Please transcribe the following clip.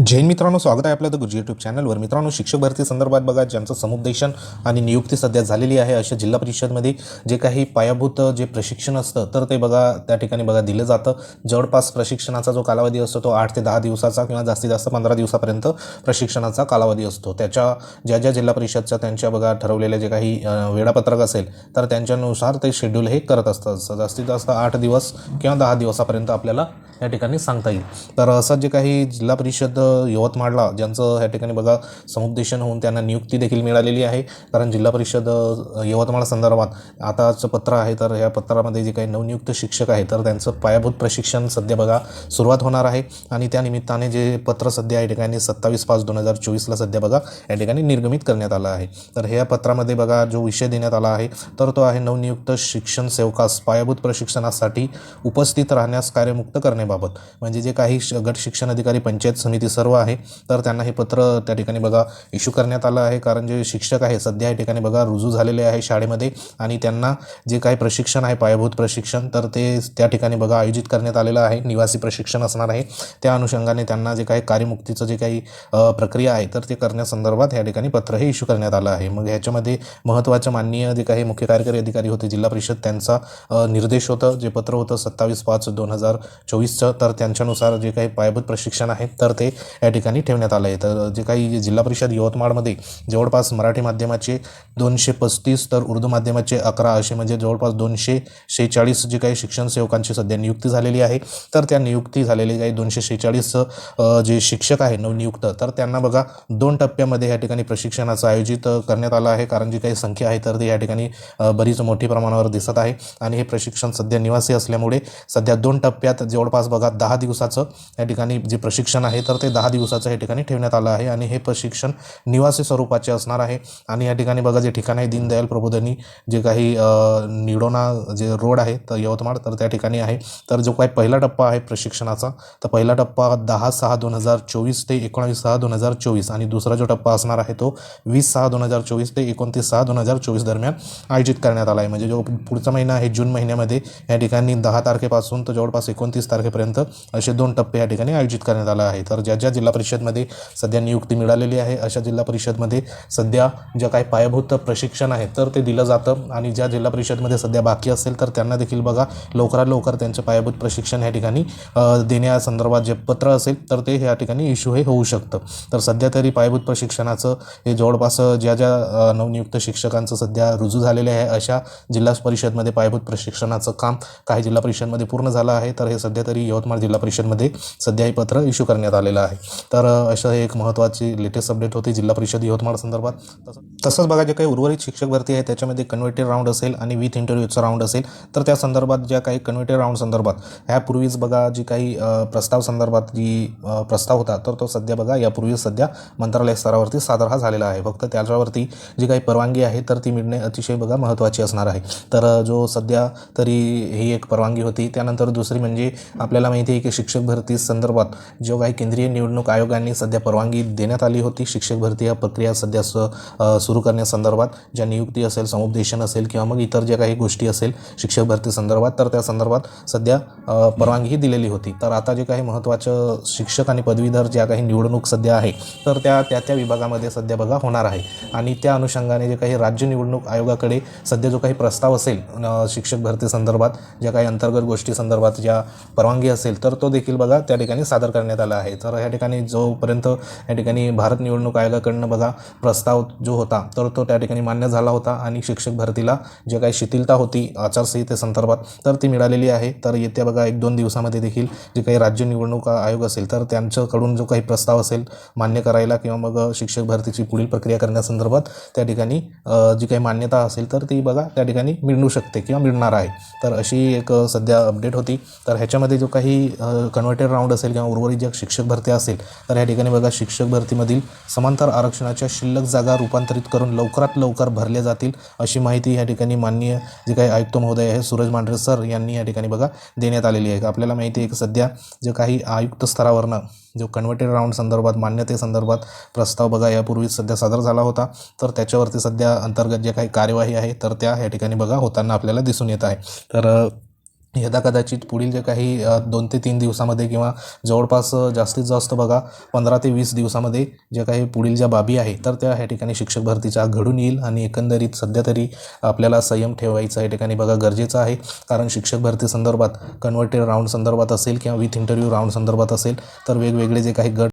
जैन मित्रांनो स्वागत आहे आपल्या तर गुरुजी यूट्यूब चॅनलवर मित्रांनो शिक्षक भरती संदर्भात बघा ज्यांचं समुपदेशन आणि नियुक्ती सध्या झालेली आहे अशा जिल्हा परिषदमध्ये जे काही पायाभूत जे प्रशिक्षण असतं तर ते बघा त्या ठिकाणी बघा दिलं जातं. जवळपास प्रशिक्षणाचा जो कालावधी असतो तो आठ ते दहा दिवसाचा किंवा जास्तीत जास्त पंधरा दिवसापर्यंत प्रशिक्षणाचा कालावधी असतो. त्याच्या ज्या ज्या जिल्हा परिषदच्या त्यांच्या बघा ठरवलेले जे काही वेळापत्रक असेल तर त्यांच्यानुसार ते शेड्यूल हे करत असतं. जास्तीत जास्त आठ दिवस किंवा दहा दिवसापर्यंत आपल्याला या ठिकाणी सांगता येईल. तर असं जे काही जिल्हा परिषद यवतमाळला ज्यांचं ह्या ठिकाणी बघा समुपदेशन होऊन त्यांना नियुक्ती देखील मिळालेली आहे. कारण जिल्हा परिषद यवतमाळ संदर्भात आताचं पत्र आहे तर ह्या पत्रामध्ये जे काही नवनियुक्त शिक्षक आहे तर त्यांचं पायाभूत प्रशिक्षण सध्या बघा सुरुवात होणार आहे. आणि त्या निमित्ताने जे पत्र सध्या या ठिकाणी सत्तावीस पाच दोन हजार चोवीसला सध्या बघा या ठिकाणी निर्गमित करण्यात आलं आहे. तर ह्या पत्रामध्ये बघा जो विषय देण्यात आला आहे तर तो आहे नवनियुक्त शिक्षण सेवकास पायाभूत प्रशिक्षणासाठी उपस्थित राहण्यास कार्यमुक्त करण्याबाबत. म्हणजे जे काही गट शिक्षण अधिकारी पंचायत समिती सर्व आहे. तर त्यांना हे पत्र त्या ठिकाणी बघा इश्यू करण्यात आलं आहे. कारण जे शिक्षक आहे सध्या या ठिकाणी बघा रुजू झालेले आहे शाळेमध्ये. आणि त्यांना जे काही प्रशिक्षण आहे पायाभूत प्रशिक्षण तर ते त्या ठिकाणी बघा आयोजित करण्यात आलेलं आहे. निवासी प्रशिक्षण असणार आहे. त्या अनुषंगाने त्यांना जे काही कार्यमुक्तीचं जे काही प्रक्रिया आहे तर ते करण्यासंदर्भात या ठिकाणी पत्र हे इश्यू करण्यात आलं आहे. मग ह्याच्यामध्ये महत्त्वाचं माननीय जे काही मुख्य कार्यकारी अधिकारी होते जिल्हा परिषद त्यांचा निर्देश होतं. जे पत्र होतं सत्तावीस पाच दोन हजार चोवीसचं तर त्यांच्यानुसार जे काही पायाभूत प्रशिक्षण आहे तर ते या ठिकाणी ठेवण्यात आलं आहे. तर जे काही जिल्हा परिषद यवतमाळमध्ये जवळपास मराठी माध्यमाचे दोनशे पस्तीस तर उर्दू माध्यमाचे अकरा असे म्हणजे जवळपास दोनशे शेहेचाळीस जे काही शिक्षण सेवकांची सध्या नियुक्ती झालेली आहे. तर त्या नियुक्ती झालेली काही दोनशे शेहेचाळीस जे शिक्षक आहे नवनियुक्त तर त्यांना बघा दोन टप्प्यामध्ये या ठिकाणी प्रशिक्षणाचं आयोजित करण्यात आलं आहे. कारण जी काही संख्या आहे तर ती या ठिकाणी बरीच मोठी प्रमाणावर दिसत आहे. आणि हे प्रशिक्षण सध्या निवासी असल्यामुळे सध्या दोन टप्प्यात जवळपास बघा दहा दिवसाचं या ठिकाणी जे प्रशिक्षण आहे तर ते दहा दिवसाचं या ठिकाणी ठेवण्यात आलं आहे आणि हे प्रशिक्षण निवासी स्वरूपाचे असणार आहे. आणि या ठिकाणी बघा जे ठिकाण आहे दीनदयाल प्रबोधनी जे काही निडोना जे रोड आहे तर यवतमाळ तर त्या ठिकाणी आहे. तर जो काही पहिला टप्पा आहे प्रशिक्षणाचा तर पहिला टप्पा दहा सहा दोन हजार चोवीस ते एकोणावीस सहा दोन हजार चोवीस आणि दुसरा जो टप्पा असणार आहे तो वीस सहा दोन हजार चोवीस ते एकोणतीस सहा दोन हजार चोवीस दरम्यान आयोजित करण्यात आला आहे. म्हणजे जो पुढचा महिना आहे जून महिन्यामध्ये या ठिकाणी दहा तारखेपासून तर जवळपास एकोणतीस तारखेपर्यंत असे दोन टप्पे या ठिकाणी आयोजित करण्यात आला आहे. तर ज्या ज्या जिल्हा परिषदमध्ये सध्या नियुक्ती मिळालेली आहे. अशा जिल्हा परिषदमध्ये सध्या ज्या काही पायाभूत प्रशिक्षण आहे तर ते दिलं जातं. आणि ज्या जिल्हा परिषदमध्ये सध्या बाकी असेल तर त्यांना देखील बघा लवकरात लवकर त्यांचं पायाभूत प्रशिक्षण या ठिकाणी देण्यासंदर्भात जे पत्र असेल तर ते या ठिकाणी इश्यू हे होऊ शकतं. तर सध्या तरी पायाभूत प्रशिक्षणाचं हे जवळपास ज्या ज्या नवनियुक्त शिक्षकांचं सध्या रुजू झालेले आहे अशा जिल्हा परिषदमध्ये पायाभूत प्रशिक्षणाचं काम काही जिल्हा परिषदमध्ये पूर्ण झालं आहे. तर हे सध्या तरी यवतमाळ जिल्हा परिषदमध्ये सध्या हे पत्र इश्यू करण्यात आलेलं आहे. तर अशा एक महत्त्वाची लेटेस्ट अपडेट होती जिल्हा परिषद यवतमाळ संदर्भात. तसं- तसंच बघा जे काही उर्वरित शिक्षक भरती आहे त्याच्यामध्ये कन्व्हर्टेड राऊंड असेल आणि विथ इंटरव्ह्यूचा राऊंड असेल तर त्या संदर्भात ज्या काही कन्व्हर्टेड राऊंड संदर्भात ह्यापूर्वीच बघा जी काही प्रस्ताव संदर्भात जी प्रस्ताव होता तर तो सध्या बघा यापूर्वी सध्या मंत्रालय स्तरावरती सादर हा झालेला आहे. फक्त त्याच्यावरती जी काही परवानगी आहे तर ती मिळणे अतिशय बघा महत्त्वाची असणार आहे. तर जो सध्या तरी ही एक परवानगी होती त्यानंतर दुसरी म्हणजे आपल्याला माहिती आहे की शिक्षक भरती संदर्भात जो काही केंद्रीय निवडणूक आयोगाने सध्या परवानगी देण्यात आली होती. शिक्षक भरती या प्रक्रिया सध्या स सुरू करण्यासंदर्भात ज्या नियुक्ती असेल समुपदेशन असेल किंवा मग इतर ज्या काही गोष्टी असेल शिक्षक भरती संदर्भात तर त्या संदर्भात सध्या परवानगी दिलेली होती. तर आता जे काही महत्त्वाचं शिक्षक आणि पदवीधर ज्या काही निवडणूक सध्या आहे तर त्या त्या त्या विभागामध्ये सध्या बघा होणार आहे. आणि त्या अनुषंगाने जे काही राज्य निवडणूक आयोगाकडे सध्या जो काही प्रस्ताव असेल शिक्षक भरती संदर्भात ज्या काही अंतर्गत गोष्टी संदर्भात ज्या परवानगी असेल तर तो देखील बघा त्या ठिकाणी सादर करण्यात आला आहे. तर या ठिकाणी जोपर्यंत या ठिकाणी भारत निवडणूक आयोगाकडनं बघा प्रस्ताव जो होता तर तो त्या ठिकाणी मान्य झाला होता आणि शिक्षक भरतीला जे काही शिथिलता होती आचारसंहितेसंदर्भात तर ती मिळालेली आहे. तर येत्या बघा एक दोन दिवसामध्ये देखील जे काही राज्य निवडणूक आयोग असेल तर त्यांच्याकडून जो काही प्रस्ताव असेल मान्य करायला किंवा मग शिक्षक भरतीची पुढील प्रक्रिया करण्यासंदर्भात त्या ठिकाणी जी काही मान्यता असेल तर ती बघा त्या ठिकाणी मिळू शकते किंवा मिळणार आहे. तर अशी एक सध्या अपडेट होती. तर ह्याच्यामध्ये जो काही कन्व्हर्टेड राऊंड असेल किंवा उर्वरित ज्या शिक्षक भरत्या असेल तर या ठिकाणी बघा शिक्षक भरतीमधील समांतर आरक्षणाच्या शिल्लक जागा रूपांतरित करून लवकरात लवकर भरल्या जातील अशी माहिती या ठिकाणी माननीय जे काही आयुक्त महोदय आहे सूरज मांढरे सर यांनी या ठिकाणी बघा देण्यात आलेली आहे. आपल्याला माहिती आहे की सध्या जे काही आयुक्त स्तरावरनं जो कन्व्हर्टेड राऊंड संदर्भात मान्यतेसंदर्भात प्रस्ताव बघा यापूर्वी सध्या सादर झाला होता. तर त्याच्यावरती सध्या अंतर्गत जे काही कार्यवाही आहे तर त्या या ठिकाणी बघा होताना आपल्याला दिसून येत आहे. तर यदाकदाचित यदा कदाचित पुढील जे काही दोन ते तीन दिवसामध्ये किंवा जवळपास जास्तीत जास्त बघा पंधरा ते वीस दिवसामध्ये जे काही पुढील ज्या बाबी आहे तर त्या ह्या ठिकाणी शिक्षक भरतीच्या घडून येईल आणि एकंदरीत सध्या तरी आपल्याला संयम ठेवायचा या ठिकाणी बघा गरजेचं आहे. कारण शिक्षक भरती संदर्भात कन्व्हर्टेड राऊंड संदर्भात असेल किंवा विथ इंटरव्ह्यू राऊंड संदर्भात असेल तर वेगवेगळे जे काही गट